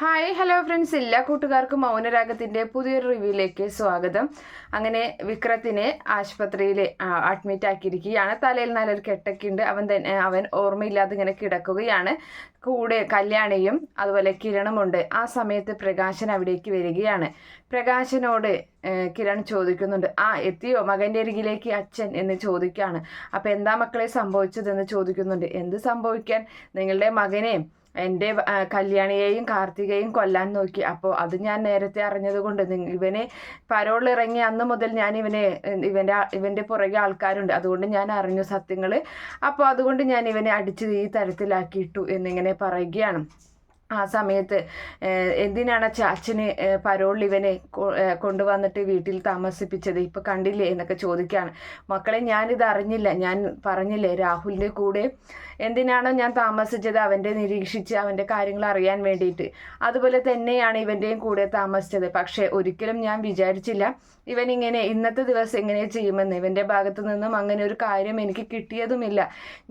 Hi hello friends എല്ലാ കൂട്ടുകാർക്കും മൗനരാഗത്തിന്റെ പുതിയൊരു റിവ്യൂയിലേക്ക് സ്വാഗതം. അങ്ങനെ വിക്രത്തിനെ ആശുപത്രിയിൽ അഡ്മിറ്റ് ആക്കിയിരിക്കുകയാണ്. തലയിൽ നല്ലൊരു കെട്ടൊക്കെ ഉണ്ട് അവൻ തന്നെ അവൻ ഓർമ്മയില്ലാതെ ഇങ്ങനെ കിടക്കുകയാണ്. കൂടെ കല്യാണിയും അതുപോലെ കിരണുമുണ്ട്. ആ സമയത്ത് പ്രകാശൻ അവിടേക്ക് വരികയാണ്. പ്രകാശനോട് കിരൺ ചോദിക്കുന്നുണ്ട്. ആ എത്തിയോ? മകന്റെ അരികിലേക്ക് അച്ഛൻ? എന്ന് ചോദിക്കുകയാണ്. അപ്പോൾ എന്താ മക്കളെ സംഭവിച്ചതെന്ന് ചോദിക്കുന്നുണ്ട്. എന്ത് സംഭവിക്കാൻ? നിങ്ങളുടെ മകനെ എന്റെ കല്യാണിയെയും കാർത്തികയെയും കൊല്ലാൻ നോക്കി. അപ്പോൾ അത് ഞാൻ നേരത്തെ അറിഞ്ഞത് കൊണ്ട് ഇവനെ പരോളിൽ ഇറങ്ങി അന്ന് മുതൽ ഞാൻ ഇവനെ ഇവന്റെ ഇവന്റെ പുറകെ ആൾക്കാരുണ്ട്. അതുകൊണ്ട് ഞാൻ അറിഞ്ഞു സത്യങ്ങൾ അപ്പോൾ അതുകൊണ്ട് ഞാൻ ഇവനെ അടിച്ച് ഈ തരത്തിലാക്കിയിട്ടു എന്നിങ്ങനെ പറയുകയാണ്. ആ സമയത്ത് എന്തിനാണ് ചാച്ചന് പരോൾ ഇവനെ കൊണ്ടുവന്നിട്ട് വീട്ടിൽ താമസിപ്പിച്ചത്? ഇപ്പൊ കണ്ടില്ലേ എന്നൊക്കെ ചോദിക്കുകയാണ് മക്കളെ ഞാനിത് അറിഞ്ഞില്ല. ഞാൻ പറഞ്ഞില്ലേ രാഹുലിന്റെ കൂടെ? എന്തിനാണോ ഞാൻ താമസിച്ചത്? അവന്റെ നിരീക്ഷിച്ച് അവന്റെ കാര്യങ്ങൾ അറിയാൻ വേണ്ടിയിട്ട്. അതുപോലെ തന്നെയാണ് ഇവന്റെയും കൂടെ താമസിച്ചത്. പക്ഷേ ഒരിക്കലും ഞാൻ വിചാരിച്ചില്ല ഇവൻ ഇങ്ങനെ ഇന്നത്തെ ദിവസം എങ്ങനെ ചെയ്യുമെന്ന്. ഇവന്റെ ഭാഗത്തു നിന്നും അങ്ങനെ ഒരു കാര്യം എനിക്ക് കിട്ടിയതുമില്ല.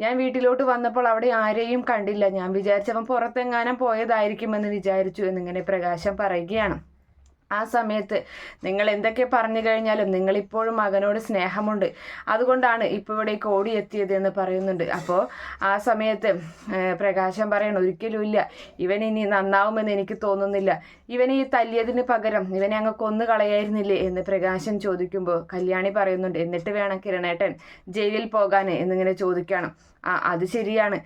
ഞാൻ വീട്ടിലോട്ട് വന്നപ്പോൾ അവിടെ ആരെയും കണ്ടില്ല. ഞാൻ വിചാരിച്ചവൻ പുറത്തെങ്ങാനും പോയതായിരിക്കുമെന്ന് വിചാരിച്ചു എന്നിങ്ങനെ പ്രകാശം പറയുകയാണ്. ആ സമയത്ത് നിങ്ങൾ എന്തൊക്കെ പറഞ്ഞു കഴിഞ്ഞാലും നിങ്ങൾ ഇപ്പോഴും മകനോട് സ്നേഹമുണ്ട്. അതുകൊണ്ടാണ് ഇപ്പോൾ ഇവിടേക്ക് ഓടിയെത്തിയത് എന്ന് പറയുന്നുണ്ട്. അപ്പോൾ ആ സമയത്ത് പ്രകാശം പറയണം ഒരിക്കലും ഇല്ല. ഇവൻ ഇനി നന്നാവുമെന്ന് എനിക്ക് തോന്നുന്നില്ല. ഇവനെ ഈ തല്ലിയതിന് പകരം ഇവനെ അങ്ങ് കൊന്നു കളയായിരുന്നില്ലേ? എന്ന് പ്രകാശം ചോദിക്കുമ്പോൾ കല്യാണി പറയുന്നുണ്ട് എന്നിട്ട് വേണം കിരണേട്ടൻ ജയിലിൽ പോകാൻ എന്നിങ്ങനെ ചോദിക്കണം. ആ അത് ശരിയാണ്.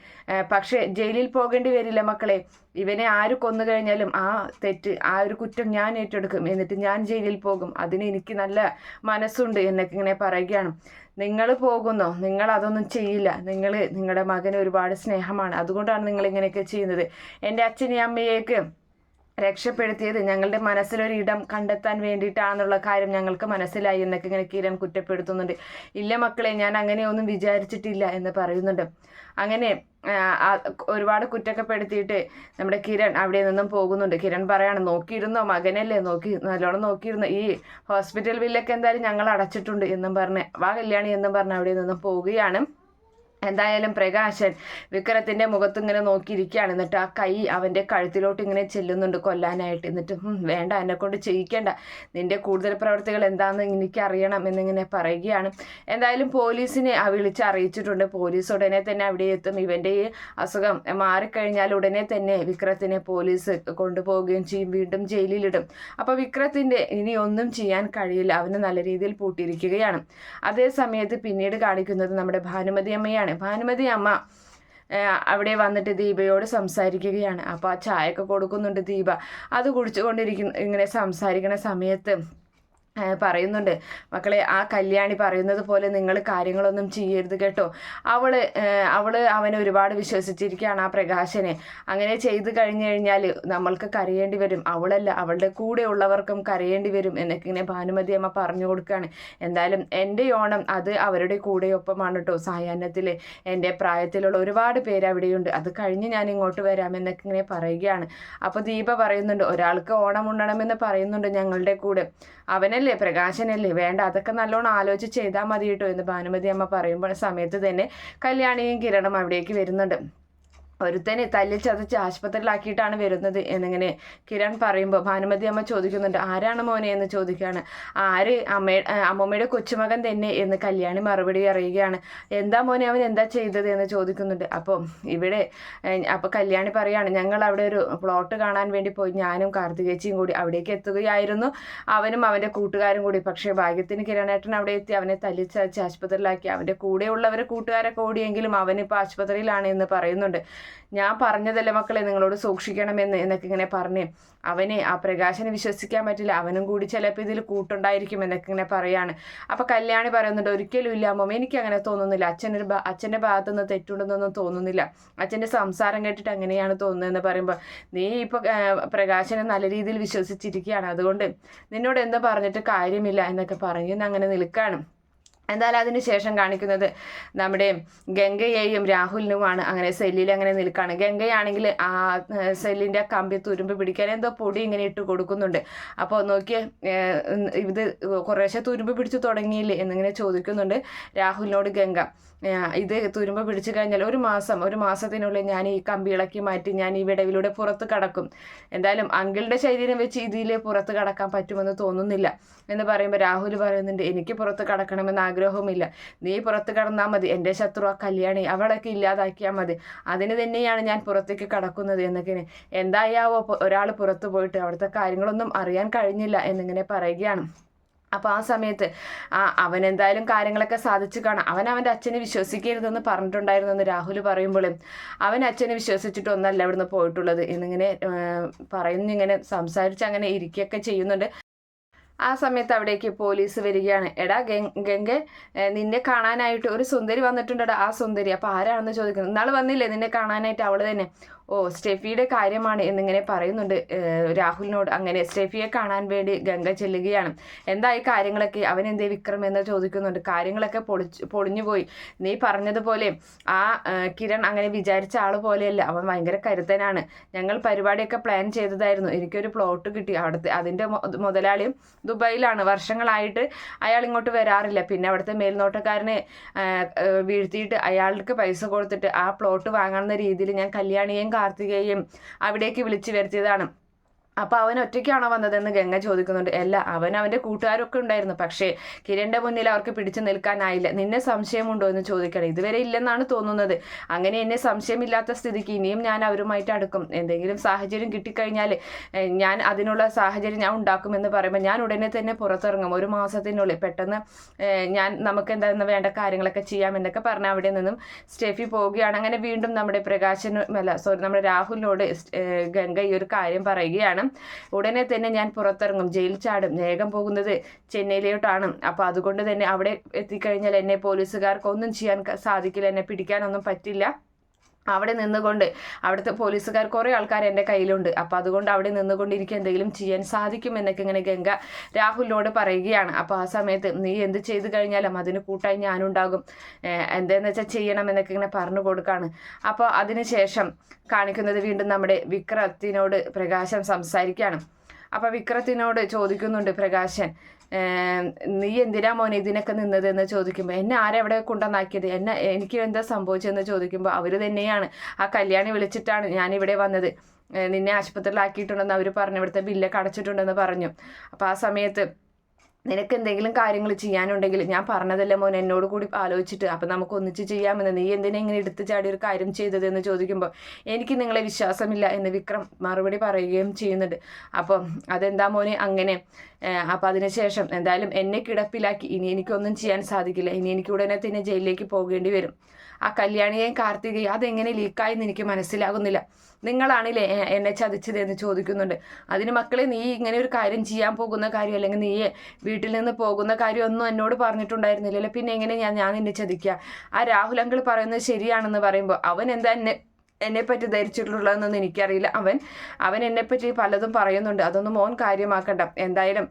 പക്ഷേ ജയിലിൽ പോകേണ്ടി വരില്ല മക്കളെ. ഇവനെ ആര് കൊന്നു കഴിഞ്ഞാലും ആ തെറ്റ് ആ ഒരു കുറ്റം ഞാൻ ഏറ്റെടുക്കും. എന്നിട്ട് ഞാൻ ജയിലിൽ പോകും. അതിന് എനിക്ക് നല്ല മനസ്സുണ്ട് എന്നൊക്കെ ഇങ്ങനെ പറയുകയാണ്. നിങ്ങൾ പോകുന്നോ? നിങ്ങൾ അതൊന്നും ചെയ്യില്ല. നിങ്ങൾ നിങ്ങളുടെ മകന് ഒരുപാട് സ്നേഹമാണ്. അതുകൊണ്ടാണ് നിങ്ങൾ ഇങ്ങനെയൊക്കെ ചെയ്യുന്നത്. എന്റെ അച്ഛനെയും അമ്മയെയൊക്കെ രക്ഷപ്പെടുത്തിയത് ഞങ്ങളുടെ മനസ്സിലൊരു ഇടം കണ്ടെത്താൻ വേണ്ടിയിട്ടാണെന്നുള്ള കാര്യം ഞങ്ങൾക്ക് മനസ്സിലായി എന്നൊക്കെ ഇങ്ങനെ കിരൺ കുറ്റപ്പെടുത്തുന്നുണ്ട്. ഇല്ല മക്കളെ ഞാൻ അങ്ങനെയൊന്നും വിചാരിച്ചിട്ടില്ല എന്ന് പറയുന്നുണ്ട്. അങ്ങനെ ഒരുപാട് കുറ്റക്കപ്പെടുത്തിയിട്ട് നമ്മുടെ കിരൺ അവിടെ നിന്നും പോകുന്നുണ്ട്. കിരൺ പറയാണ് നോക്കിയിരുന്നോ? മകനല്ലേ? നോക്കി നല്ലോണം നോക്കിയിരുന്നു? ഈ ഹോസ്പിറ്റൽ ബില്ലൊക്കെ എന്തായാലും ഞങ്ങൾ അടച്ചിട്ടുണ്ട് എന്നും പറഞ്ഞ് വാ കല്യാണി എന്നും പറഞ്ഞ് അവിടെ നിന്നും പോവുകയാണ്. എന്തായാലും പ്രകാശൻ വിക്രത്തിന്റെ മുഖത്ത് ഇങ്ങനെ നോക്കിയിരിക്കുകയാണ്. എന്നിട്ട് ആ കൈ അവന്റെ കഴുത്തിലോട്ട് ഇങ്ങനെ ചെല്ലുന്നുണ്ട് കൊല്ലാനായിട്ട്. എന്നിട്ട് വേണ്ട എന്നെ കൊണ്ട് ചെയ്യിക്കേണ്ട. നിന്റെ കൂടുതൽ പ്രവർത്തികൾ എന്താണെന്ന് എനിക്ക് അറിയണം എന്നിങ്ങനെ പറയുകയാണ്. എന്തായാലും പോലീസിനെ ആ വിളിച്ച് അറിയിച്ചിട്ടുണ്ട്. പോലീസ് ഉടനെ തന്നെ അവിടെ എത്തും. ഇവന്റെ ഈ അസുഖം മാറിക്കഴിഞ്ഞാൽ ഉടനെ തന്നെ വിക്രത്തിനെ പോലീസ് കൊണ്ടുപോവുകയും ചെയ്യും. വീണ്ടും ജയിലിലിടും. അപ്പോൾ വിക്രത്തിന്റെ ഇനി ഒന്നും ചെയ്യാൻ കഴിയില്ല. അവന് നല്ല രീതിയിൽ പൂട്ടിയിരിക്കുകയാണ്. അതേ സമയത്ത് പിന്നീട് കാണിക്കുന്നത് നമ്മുടെ ഭാനുമതി അമ്മയാണ് ഭാനുമതി അമ്മ അവിടെ വന്നിട്ട് ദീപയോട് സംസാരിക്കുകയാണ്. അപ്പോൾ ആ ചായയൊക്കെ കൊടുക്കുന്നുണ്ട് ദീപ. അത് കുടിച്ചുകൊണ്ടിരിക്കുന്ന ഇങ്ങനെ സംസാരിക്കുന്ന സമയത്ത് പറയുന്നുണ്ട്. മക്കളെ ആ കല്യാണി പറയുന്നത് പോലെ നിങ്ങൾ കാര്യങ്ങളൊന്നും ചെയ്യരുത് കേട്ടോ. അവൾ അവൾ അവനെ ഒരുപാട് വിശ്വസിച്ചിരിക്കുകയാണ് ആ പ്രകാശനെ. അങ്ങനെ ചെയ്തു കഴിഞ്ഞു കഴിഞ്ഞാൽ നമ്മൾക്ക് കരയേണ്ടി വരും. അവളല്ല അവളുടെ കൂടെ ഉള്ളവർക്കും കരയേണ്ടി വരും എന്നൊക്കെ ഇങ്ങനെ ഭാനുമതി അമ്മ പറഞ്ഞു കൊടുക്കുകയാണ്. എന്തായാലും എന്റെ ഓണം അത് അവരുടെ കൂടെയൊപ്പമാണ് കേട്ടോ സായാഹ്നത്തിൽ എന്റെ പ്രായത്തിലുള്ള ഒരുപാട് പേര് അവിടെയുണ്ട്. അത് കഴിഞ്ഞ് ഞാൻ ഇങ്ങോട്ട് വരാം എന്നൊക്കെ ഇങ്ങനെ പറയുകയാണ്. അപ്പോൾ ദീപ പറയുന്നുണ്ട് ഒരാൾക്ക് ഓണം ഉണ്ണണമെന്ന് പറയുന്നുണ്ട് ഞങ്ങളുടെ കൂടെ. അവനല്ലേ പ്രകാശനല്ലേ? വേണ്ട അതൊക്കെ നല്ലോണം ആലോചിച്ച് ചെയ്താൽ മതി കേട്ടോ എന്ന് ഭാനുമതി അമ്മ പറയുമ്പോൾ സമയത്ത് തന്നെ കല്യാണിയും കിരണും അവിടേക്ക് വരുന്നുണ്ട്. ഒരുത്തനെ തല്ലിൽ ചതച്ച് ആശുപത്രിയിലാക്കിയിട്ടാണ് വരുന്നത് എന്നിങ്ങനെ കിരൺ പറയുമ്പോൾ ഭാനുമതി അമ്മ ചോദിക്കുന്നുണ്ട് ആരാണ് മോനെ? എന്ന് ചോദിക്കുകയാണ്. ആര്? അമ്മ അമ്മമ്മയുടെ കൊച്ചുമകൻ തന്നെ എന്ന് കല്യാണി മറുപടി അറിയുകയാണ്. എന്താ മോനെ അവൻ എന്താ ചെയ്തത്? എന്ന് ചോദിക്കുന്നുണ്ട്. അപ്പോൾ ഇവിടെ അപ്പോൾ കല്യാണി പറയാണ് ഞങ്ങൾ അവിടെ ഒരു പ്ലോട്ട് കാണാൻ വേണ്ടി പോയി. ഞാനും കാർത്തികേച്ചിയും കൂടി അവിടേക്ക് എത്തുകയായിരുന്നു. അവനും അവന്റെ കൂട്ടുകാരും കൂടി. പക്ഷേ ഭാഗ്യത്തിന് കിരണേട്ടൻ അവിടെ എത്തി. അവനെ തല്ലിച്ചതച്ച് ആശുപത്രിയിലാക്കി. അവന്റെ കൂടെയുള്ളവരെ കൂട്ടുകാരൊക്കെ ഓടിയെങ്കിലും അവനിപ്പോൾ ആശുപത്രിയിലാണ് എന്ന് പറയുന്നുണ്ട്. ഞാൻ പറഞ്ഞതല്ലേ മക്കളെ നിങ്ങളോട് സൂക്ഷിക്കണമെന്ന് എന്നൊക്കെ ഇങ്ങനെ പറഞ്ഞ്. അവനെ ആ പ്രകാശനെ വിശ്വസിക്കാൻ പറ്റില്ല അവനും കൂടി ചിലപ്പോൾ ഇതിൽ കൂട്ടുണ്ടായിരിക്കും എന്നൊക്കെ ഇങ്ങനെ പറയാണ്. അപ്പോൾ കല്യാണി പറയുന്നുണ്ട് ഒരിക്കലും ഇല്ല അമ്മ എനിക്ക് അങ്ങനെ തോന്നുന്നില്ല. അച്ഛനൊരു അച്ഛന്റെ അച്ഛന്റെ ഭാഗത്തു നിന്ന് തെറ്റുണ്ടെന്നൊന്നും തോന്നുന്നില്ല. അച്ഛന്റെ സംസാരം കേട്ടിട്ട് അങ്ങനെയാണ് തോന്നുന്നതെന്ന് പറയുമ്പോൾ നീ ഇപ്പോൾ പ്രകാശനെ നല്ല രീതിയിൽ വിശ്വസിച്ചിരിക്കുകയാണ്. അതുകൊണ്ട് നിന്നോട് എന്ത് പറഞ്ഞിട്ട് കാര്യമില്ല എന്നൊക്കെ പറഞ്ഞ് അങ്ങനെ നിൽക്കാണ്. എന്തായാലും അതിന് ശേഷം കാണിക്കുന്നത് നമ്മുടെ ഗംഗയെയും രാഹുലിനുമാണ്. അങ്ങനെ സെല്ലിൽ അങ്ങനെ നിൽക്കുകയാണ് ഗംഗയാണെങ്കിൽ ആ സെല്ലിന്റെ കമ്പി തുരുമ്പ് പിടിക്കാൻ എന്തോ പൊടി ഇങ്ങനെ ഇട്ട് കൊടുക്കുന്നുണ്ട്. അപ്പോൾ നോക്കിയേ ഇത് കുറേശ്ശെ തുരുമ്പ് പിടിച്ചു തുടങ്ങിയില്ലേ എന്നിങ്ങനെ ചോദിക്കുന്നുണ്ട് രാഹുലിനോട് ഗംഗ. ഇത് തുരുമ്പ് പിടിച്ചു കഴിഞ്ഞാൽ ഒരു മാസം ഒരു മാസത്തിനുള്ളിൽ ഞാൻ ഈ കമ്പി ഇളക്കി മാറ്റി ഞാൻ ഈ വിടവിലൂടെ പുറത്ത് കടക്കും. എന്തായാലും അങ്കിളുടെ ശരീരം വെച്ച് ഇതിൽ പുറത്ത് കടക്കാൻ പറ്റുമെന്ന് തോന്നുന്നില്ല എന്ന് പറയുമ്പോൾ രാഹുൽ പറയുന്നുണ്ട് എനിക്ക് പുറത്ത് കടക്കണമെന്ന് ആഗ്രഹവുമില്ല. നീ പുറത്ത് കടന്നാൽ മതി. എന്റെ ശത്രു ആ കല്യാണി അവളൊക്കെ ഇല്ലാതാക്കിയാൽ മതി. അതിന് തന്നെയാണ് ഞാൻ പുറത്തേക്ക് കടക്കുന്നത് എന്നൊക്കെ എന്തായാവോ ഒരാൾ പുറത്ത് പോയിട്ട് അവിടുത്തെ കാര്യങ്ങളൊന്നും അറിയാൻ കഴിഞ്ഞില്ല എന്നിങ്ങനെ പറയുകയാണ്. അപ്പോൾ ആ സമയത്ത് ആ അവൻ എന്തായാലും കാര്യങ്ങളൊക്കെ സാധിച്ചു കാണാം. അവൻ അവന്റെ അച്ഛനെ വിശ്വസിക്കരുതെന്ന് പറഞ്ഞിട്ടുണ്ടായിരുന്നു എന്ന് രാഹുൽ പറയുമ്പോഴും അവൻ അച്ഛനെ വിശ്വസിച്ചിട്ടൊന്നല്ല ഇവിടുന്ന് പോയിട്ടുള്ളത് എന്നിങ്ങനെ പറയുന്നിങ്ങനെ സംസാരിച്ച് അങ്ങനെ ഇരിക്കുകയൊക്കെ ചെയ്യുന്നുണ്ട്. ആ സമയത്ത് അവിടേക്ക് പോലീസ് വരികയാണ്. എടാ ഗംഗ നിന്നെ കാണാനായിട്ട് ഒരു സുന്ദരി വന്നിട്ടുണ്ടടാ ആ സുന്ദരി. അപ്പോൾ ആരാണെന്ന് ചോദിക്കുന്നത് ഇന്നാൾ വന്നില്ലേ നിന്നെ കാണാനായിട്ട് അവൾ തന്നെ? ഓ സ്റ്റെഫിയുടെ കാര്യമാണ് എന്നിങ്ങനെ പറയുന്നുണ്ട്. രാഹുലിനോട് അങ്ങനെ സ്റ്റെഫിയെ കാണാൻ വേണ്ടി ഗംഗ ചെല്ലുകയാണ്. എന്തായി കാര്യങ്ങളൊക്കെ? അവൻ എന്തേ വിക്രം എന്ന് ചോദിക്കുന്നുണ്ട്. കാര്യങ്ങളൊക്കെ പൊളിച്ച് പൊളിഞ്ഞു പോയി. നീ പറഞ്ഞതുപോലെ ആ കിരൺ അങ്ങനെ വിചാരിച്ച ആൾ പോലെയല്ല. അവൻ ഭയങ്കര കരുത്തനാണ്. ഞങ്ങൾ പരിപാടിയൊക്കെ പ്ലാൻ ചെയ്തതായിരുന്നു. എനിക്കൊരു പ്ലോട്ട് കിട്ടി. അവിടുത്തെ അതിന്റെ മുതലാളി ദുബായിലാണ്. വർഷങ്ങളായിട്ട് അയാൾ ഇങ്ങോട്ട് വരാറില്ല. പിന്നെ അവിടുത്തെ മേൽനോട്ടക്കാരനെ വീഴ്ത്തിയിട്ട് അയാൾക്ക് പൈസ കൊടുത്തിട്ട് ആ പ്ലോട്ട് വാങ്ങാവുന്ന രീതിയിൽ ഞാൻ കല്യാണിയെയും കാർത്തികയെയും അവിടേക്ക് വിളിച്ചു വരുത്തിയതാണ്. അപ്പോൾ അവൻ ഒറ്റയ്ക്കാണോ വന്നതെന്ന് ഗംഗ ചോദിക്കുന്നുണ്ട്. അല്ല അവൻ അവന്റെ കൂട്ടുകാരൊക്കെ ഉണ്ടായിരുന്നു. പക്ഷേ കിരണിന്റെ മുന്നിൽ അവർക്ക് പിടിച്ചു നിൽക്കാനായില്ല. നിന്നെ സംശയമുണ്ടോ? എന്ന് ചോദിക്കണം ഇതുവരെ ഇല്ലെന്നാണ് തോന്നുന്നത്. അങ്ങനെ എന്നെ സംശയമില്ലാത്ത സ്ഥിതിക്ക് ഇനിയും ഞാൻ അവരുമായിട്ട് അടുക്കും. എന്തെങ്കിലും സാഹചര്യം കിട്ടിക്കഴിഞ്ഞാൽ ഞാൻ അതിനുള്ള സാഹചര്യം ഞാൻ ഉണ്ടാക്കുമെന്ന് പറയുമ്പോൾ ഞാൻ ഉടനെ തന്നെ പുറത്തിറങ്ങും. ഒരു മാസത്തിനുള്ളിൽ പെട്ടെന്ന് ഞാൻ നമുക്ക് എന്താ വേണ്ട കാര്യങ്ങളൊക്കെ ചെയ്യാം എന്നൊക്കെ പറഞ്ഞ് അവിടെ നിന്നും സ്റ്റെഫി പോവുകയാണ്. അങ്ങനെ വീണ്ടും നമ്മുടെ പ്രകാശനും അല്ല സോറി നമ്മുടെ രാഹുലിനോട് ഗംഗ ഈ ഒരു കാര്യം പറയുകയാണ്. ഉടനെ തന്നെ ഞാൻ പുറത്തിറങ്ങും. ജയിൽ ചാടും. വേഗം പോകുന്നത് ചെന്നൈയിലോട്ടാണ്. അപ്പോൾ അതുകൊണ്ട് തന്നെ അവിടെ എത്തിക്കഴിഞ്ഞാൽ എന്നെ പോലീസുകാർക്ക് ഒന്നും ചെയ്യാൻ സാധിക്കില്ല. എന്നെ പിടിക്കാനൊന്നും പറ്റില്ല. അവിടെ നിന്നുകൊണ്ട് അവിടുത്തെ പോലീസുകാർ കുറേ ആൾക്കാർ എന്റെ കയ്യിലുണ്ട്. അപ്പോൾ അതുകൊണ്ട് അവിടെ നിന്നുകൊണ്ട് എനിക്ക് എന്തെങ്കിലും ചെയ്യാൻ സാധിക്കും എന്നൊക്കെ ഇങ്ങനെ ഗംഗ രാഹുലിനോട് പറയുകയാണ്. അപ്പോൾ ആ സമയത്ത് നീ എന്ത് ചെയ്തു കഴിഞ്ഞാലും അതിന് കൂട്ടായി ഞാനുണ്ടാകും. എന്താന്ന് വെച്ചാൽ ചെയ്യണം എന്നൊക്കെ ഇങ്ങനെ പറഞ്ഞു കൊടുക്കുകയാണ് അപ്പോൾ അതിനുശേഷം കാണിക്കുന്നത് വീണ്ടും നമ്മുടെ വിക്രത്തിനോട് പ്രകാശം സംസാരിക്കുകയാണ് അപ്പോൾ വിക്രത്തിനോട് ചോദിക്കുന്നുണ്ട് പ്രകാശൻ നീ എന്തിനാ മോനെ ഇതിനൊക്കെ നിന്നത്? എന്ന് ചോദിക്കുമ്പോൾ എന്നെ ആരെവിടെ കൊണ്ടുവന്നാക്കിയത്? എന്നെ എനിക്ക് എന്താ സംഭവിച്ചതെന്ന് ചോദിക്കുമ്പോൾ അവർ തന്നെയാണ്. ആ കല്യാണി വിളിച്ചിട്ടാണ് ഞാനിവിടെ വന്നത്. നിന്നെ ആശുപത്രിയിലാക്കിയിട്ടുണ്ടെന്ന് അവർ പറഞ്ഞു ഇവിടുത്തെ ബില്ലൊക്കെ അടച്ചിട്ടുണ്ടെന്ന് പറഞ്ഞു. അപ്പോൾ ആ സമയത്ത് നിനക്ക് എന്തെങ്കിലും കാര്യങ്ങൾ ചെയ്യാനുണ്ടെങ്കിൽ ഞാൻ പറഞ്ഞതല്ലേ മോൻ എന്നോട് കൂടി ആലോചിച്ചിട്ട്. അപ്പം നമുക്ക് ഒന്നിച്ച് ചെയ്യാമെന്ന്. നീ എന്തിനാ ഇങ്ങനെ എടുത്തു ചാടി ഒരു കാര്യം ചെയ്തതെന്ന് ചോദിക്കുമ്പോൾ എനിക്ക് നിങ്ങളെ വിശ്വാസമില്ല എന്ന് വിക്രം മറുപടി പറയുകയും ചെയ്യുന്നുണ്ട്. അപ്പം അതെന്താ മോനെ അങ്ങനെ അപ്പം അതിനുശേഷം എന്തായാലും എന്നെ കിടപ്പിലാക്കി. ഇനി എനിക്കൊന്നും ചെയ്യാൻ സാധിക്കില്ല. ഇനി എനിക്ക് ഉടനെ തന്നെ ജയിലിലേക്ക് പോകേണ്ടി വരും. ആ കല്യാണിയെയും കാർത്തികയും അതെങ്ങനെ ലീക്കായെന്ന് എനിക്ക് മനസ്സിലാകുന്നില്ല. നിങ്ങളാണില്ലേ എന്നെ ചതിച്ചത് എന്ന് ചോദിക്കുന്നുണ്ട്. അതിന് മക്കളെ നീ ഇങ്ങനെ ഒരു കാര്യം ചെയ്യാൻ പോകുന്ന കാര്യം അല്ലെങ്കിൽ നീ വീട്ടിൽ നിന്ന് പോകുന്ന കാര്യം ഒന്നും എന്നോട് പറഞ്ഞിട്ടുണ്ടായിരുന്നില്ലല്ലോ. പിന്നെ എങ്ങനെ ഞാൻ ഞാൻ നിന്നെ ചതിക്കുക? ആ രാഹുൽ അങ്കിൾ പറയുന്നത് ശരിയാണെന്ന് പറയുമ്പോൾ അവൻ എന്താ എന്നെ എന്നെപ്പറ്റി ധരിച്ചിട്ടുള്ളതെന്നൊന്നും എനിക്കറിയില്ല. അവൻ അവൻ എന്നെപ്പറ്റി പലതും പറയുന്നുണ്ട്. അതൊന്നും മോൻ കാര്യമാക്കണ്ട. എന്തായാലും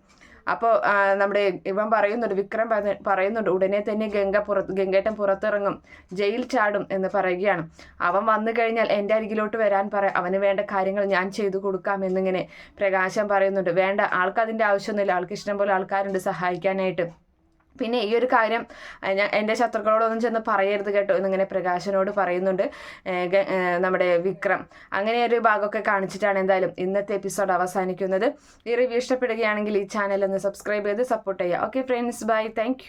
അപ്പോൾ നമ്മുടെ ഇവൻ പറയുന്നുണ്ട് വിക്രം പറയുന്നുണ്ട് ഉടനെ തന്നെ ഗംഗ പുറത്ത് ഗംഗേട്ടൻ പുറത്തിറങ്ങും ജയിൽ ചാടും എന്ന് പറയുകയാണ്. അവൻ വന്നു കഴിഞ്ഞാൽ എന്റെ അരികിലോട്ട് വരാൻ പറ അവന് വേണ്ട കാര്യങ്ങൾ ഞാൻ ചെയ്തു കൊടുക്കാം എന്നിങ്ങനെ പ്രകാശം പറയുന്നുണ്ട്. വേണ്ട ആൾക്ക് അതിന്റെ ആവശ്യമൊന്നുമില്ല. ആൾക്ക് ഇഷ്ടം ഇഷ്ടംപോലെ ആൾക്കാരുണ്ട് സഹായിക്കാനായിട്ട്. പിന്നെ ഈ ഒരു കാര്യം ഞാൻ എന്റെ ശത്രുക്കളോടൊന്നും ചെന്ന് പറയരുത് കേട്ടോ എന്നിങ്ങനെ പ്രകാശനോട് പറയുന്നുണ്ട്. നമ്മുടെ വിക്രം. അങ്ങനെ ഒരു ഭാഗമൊക്കെ കാണിച്ചിട്ടാണ് എന്തായാലും ഇന്നത്തെ എപ്പിസോഡ് അവസാനിക്കുന്നത്. ഈ റിവ്യൂ ഇഷ്ടപ്പെടുകയാണെങ്കിൽ ഈ ചാനൽ ഒന്ന് സബ്സ്ക്രൈബ് ചെയ്ത് സപ്പോർട്ട് ചെയ്യുക. Okay friends bye thank